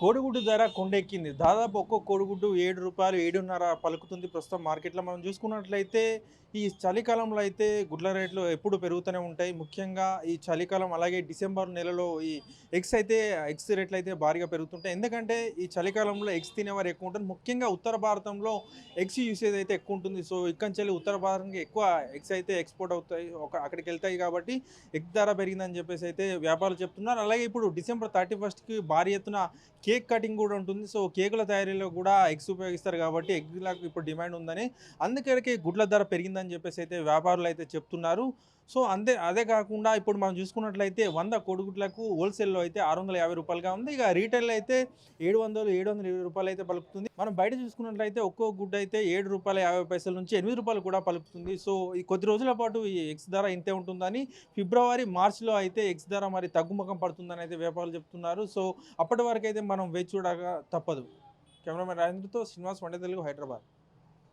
కోడిగుడ్డు ధర కొండెక్కింది. దాదాపు ఒక్కో కోడిగుడ్డు ఏడు రూపాయలు ఏడున్నర పలుకుతుంది. ప్రస్తుతం మార్కెట్లో మనం చూసుకున్నట్లయితే ఈ చలికాలంలో అయితే గుడ్ల రేట్లు ఎప్పుడు పెరుగుతూనే ఉంటాయి. ముఖ్యంగా ఈ చలికాలం అలాగే డిసెంబర్ నెలలో ఈ ఎగ్స్ అయితే ఎగ్స్ రేట్లు అయితే భారీగా పెరుగుతుంటాయి. ఎందుకంటే ఈ చలికాలంలో ఎగ్స్ తినేవారు ఎక్కువ ఉంటుంది ముఖ్యంగా ఉత్తర భారతంలో ఎగ్స్ యూసేజ్ అయితే ఎక్కువ ఉంటుంది. సో ఇక్కడి నుంచి ఉత్తర భారతానికి ఎక్కువ ఎగ్స్ అయితే ఎక్స్పోర్ట్ అవుతాయి. ఒక అక్కడికి వెళ్తాయి కాబట్టి ఎగ్ ధర పెరిగిందని చెప్పేసి అయితే వ్యాపారులు చెప్తున్నారు. అలాగే ఇప్పుడు డిసెంబర్ థర్టీ ఫస్ట్కి భారీ ఎత్తున కేక్ కటింగ్ కూడా ఉంటుంది. సో కేకుల తయారీలో కూడా ఎగ్స్ ఉపయోగిస్తారు కాబట్టి ఎగ్లకు ఇప్పుడు డిమాండ్ ఉందని అందుకే గుడ్ల ధర పెరిగిందని చెప్పేసి అయితే వ్యాపారులు అయితే చెప్తున్నారు. సో అంతే అదే కాకుండా ఇప్పుడు మనం చూసుకున్నట్లయితే వంద కోడిగుడ్లకు హోల్సేల్లో అయితే ఆరు వందల యాభై రూపాయలుగా ఉంది. ఇక రీటైల్ అయితే ఏడు వందలు ఏడు వందల ఇరవై రూపాయలు అయితే పలుకుతుంది. మనం బయట చూసుకున్నట్లయితే ఒక్కో గుడ్డ అయితే ఏడు రూపాయల యాభై పైసల నుంచి ఎనిమిది రూపాయలు కూడా పలుకుతుంది. సో ఈ కొద్ది రోజుల పాటు ఈ ఎగ్స్ ధర ఇంతే ఉంటుందని ఫిబ్రవరి మార్చిలో అయితే ఎగ్స్ ధర మరి తగ్గుముఖం పడుతుందని అయితే వ్యాపారులు చెప్తున్నారు. సో అప్పటి వరకు అయితే మనం వేచి చూడక తప్పదు. కెమెరామెన్ రాజేంద్రతో శ్రీనివాస్ వండే తెలుగు హైదరాబాద్.